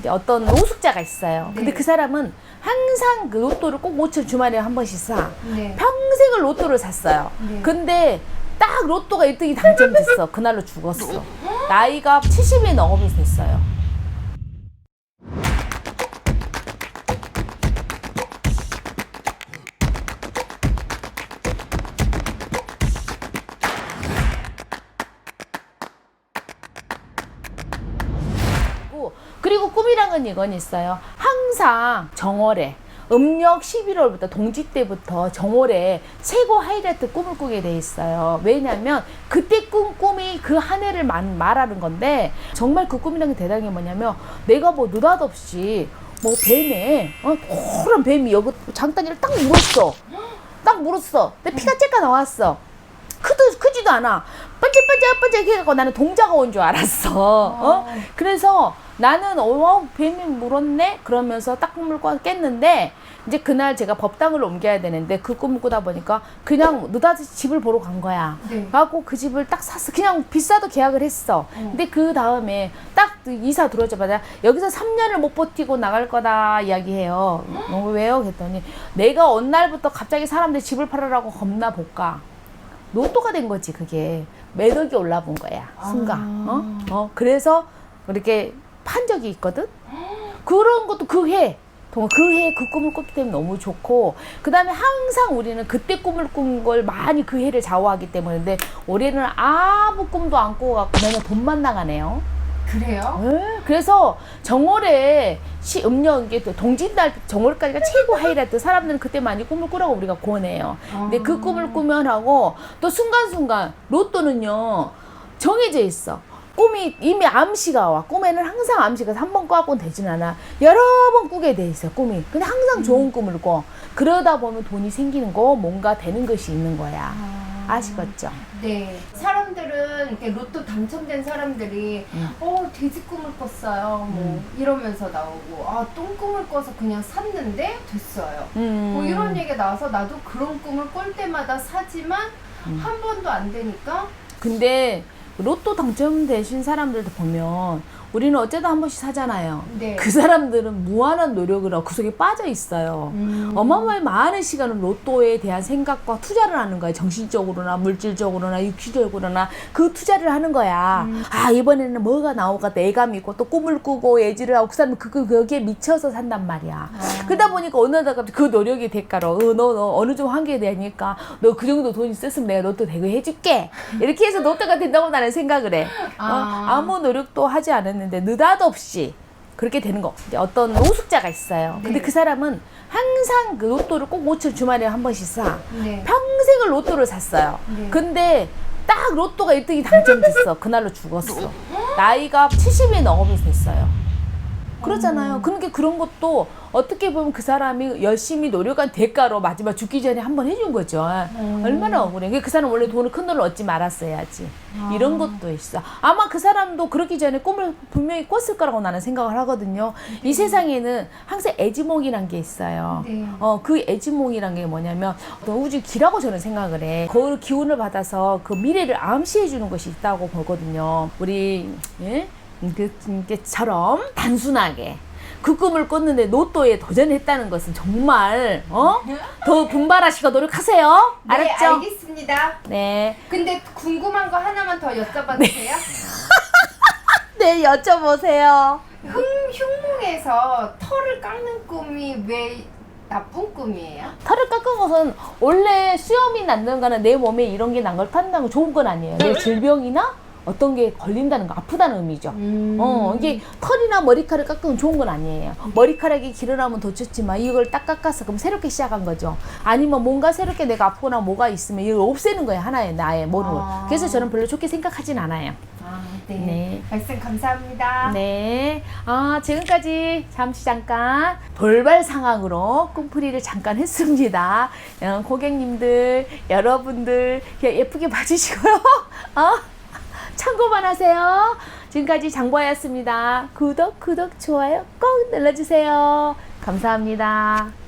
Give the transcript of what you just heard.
이제 어떤 노숙자가 있어요. 근데 네. 그 사람은 항상 그 로또를 꼭 5천 주말에 한 번씩 사. 네. 평생을 로또를 샀어요. 네. 근데 딱 로또가 1등이 당첨됐어. 그날로 죽었어. 나이가 70이 넘으면서 됐어요. 그리고- 꿈이랑은 이건 있어요. 항상 정월에 음력 11월부터 동지 때부터 정월에 최고 하이라이트 꿈을 꾸게 돼 있어요. 왜냐하면 그때 꾼 꿈이 그 한 해를 말, 말하는 건데 정말 그 꿈이라는 게 대단한 게 뭐냐면 내가 뭐 느닷없이 뭐 뱀에 어, 노란 뱀이 여기 장단이를 딱 물었어. 딱 물었어. 근데 피가 째까 나왔어. 크도 크지도 않아. 반짝반짝 반짝 해갖고 나는 동자가 온 줄 알았어. 어? 그래서 나는 어 뱀이 물었네 그러면서 딱 꿈을 꿔 깼는데 이제 그날 제가 법당을 옮겨야 되는데 그 꿈을 꾸다 보니까 그냥 느닷없이 집을 보러 간 거야. 네. 하고 그 집을 딱 샀어. 그냥 비싸도 계약을 했어. 근데 그 다음에 딱 이사 들어오자마자 여기서 3년을 못 버티고 나갈 거다 이야기해요. 어, 왜요? 그랬더니 내가 어느 날부터 갑자기 사람들이 집을 팔으라고 겁나 볼까. 로또가 된 거지 그게 매덕이 올라본 거야 순간 어? 어 그래서 그렇게 판 적이 있거든 그런 것도 그 해 그해 그 꿈을 꿨기 때문에 너무 좋고 그 다음에 항상 우리는 그때 꿈을 꾼 걸 많이 그 해를 좌우하기 때문인데 올해는 아무 꿈도 안 꾸고 갖고 내가 돈만 나가네요 그래요? 네, 그래서 정월에 시 음력 이게 또 동짓날 정월까지가 최고 하이라이트 사람들은 그때 많이 꿈을 꾸라고 우리가 권해요. 근데 그 아. 꿈을 꾸면 하고 또 순간순간 로또는요 정해져 있어. 꿈이 이미 암시가 와. 꿈에는 항상 암시가 한 번 꿔갖고 되진 않아. 여러 번 꾸게 돼 있어 꿈이. 근데 항상 좋은 꿈을 꿔. 그러다 보면 돈이 생기는 거 뭔가 되는 것이 있는 거야. 아 시겠죠? 네. 사람들은 이렇게 로또 당첨된 사람들이 음. 어 돼지 꿈을 꿨어요. 뭐 이러면서 나오고 아 똥 꿈을 꿔서 그냥 샀는데 됐어요. 음. 뭐 이런 얘기가 나와서 나도 그런 꿈을 꿀 때마다 사지만 음. 한 번도 안 되니까 근데 로또 당첨되신 사람들도 보면 우리는 어쩌다 한 번씩 사잖아요. 네. 그 사람들은 무한한 노력을 하고 그 속에 빠져 있어요. 음. 어마어마하게 많은 시간을 로또에 대한 생각과 투자를 하는 거예요. 정신적으로나 물질적으로나 육체적으로나 그 투자를 하는 거야. 음. 아 이번에는 뭐가 나올까 내감 있고 또 꿈을 꾸고 예지를 하고 그 사람은 그, 그 거기에 미쳐서 산단 말이야. 아. 그러다 보니까 어느 날 갑자기 그 노력의 대가로 어, 너, 너 어느 정도 한계 되니까 너 그 정도 돈이 썼으면 내가 로또 대거 해줄게. 이렇게 해서 로또가 된다고 나는 생각을 해. 어? 아. 아무 노력도 하지 않 았는데 느닷없이 그렇게 되는 거. 이제 어떤 노숙자가 있어요. 근데 네. 그 사람은 항상 그 로또를 꼭 5천 주말에 한 번씩 사. 네. 평생을 로또를 샀어요. 네. 근데 딱 로또가 1등이 당첨됐어. 그날로 죽었어. 나이가 70이 넘으면서 됐어요. 그러잖아요. 그러니까 그런 것도 어떻게 보면 그 사람이 열심히 노력한 대가로 마지막 죽기 전에 한번 해준 거죠. 음. 얼마나 억울해. 그러니까 그 사람 원래 돈을 큰 돈을 얻지 말았어야지. 이런 것도 있어. 아마 그 사람도 그러기 전에 꿈을 분명히 꿨을 거라고 나는 생각을 하거든요. 이 세상에는 항상 애지몽이란 게 있어요. 네. 어, 그 애지몽이란 게 뭐냐면 우주 기라고 저는 생각을 해. 그 기운을 받아서 그 미래를 암시해 주는 것이 있다고 보거든요. 우리 예? 그, 게처럼 단순하게 그 꿈을 꿨는데 로또에 도전했다는 것은 정말 어? 더 분발하시고 노력하세요. 네, 알았죠? 알겠습니다. 네. 근데 궁금한 거 하나만 더 여쭤봐도 돼요? 네, 여쭤보세요. 흠, 흉몽에서 털을 깎는 꿈이 왜 나쁜 꿈이에요? 털을 깎은 것은 원래 수염이 난다는 거는 내 몸에 이런 게 난걸건 좋은 건 아니에요. 내 질병이나 어떤 게 걸린다는 거 아프다는 의미죠. 음. 어, 이게 털이나 머리카락을 깎으면 좋은 건 아니에요. 머리카락이 길어나면 더 좋지만 이걸 딱 깎아서 그럼 새롭게 시작한 거죠. 아니면 뭔가 새롭게 내가 아프거나 뭐가 있으면 이걸 없애는 거예요. 하나의 나의 모르고. 아. 그래서 저는 별로 좋게 생각하진 않아요. 아, 네. 네. 말씀 감사합니다. 네. 아, 지금까지 잠시 잠깐 돌발 상황으로 꿈풀이를 잠깐 했습니다. 어, 고객님들, 여러분들, 예- 예쁘게 봐주시고요. 어? 참고만 하세요. 지금까지 장보아였습니다. 구독, 구독, 좋아요 꼭 눌러주세요. 감사합니다.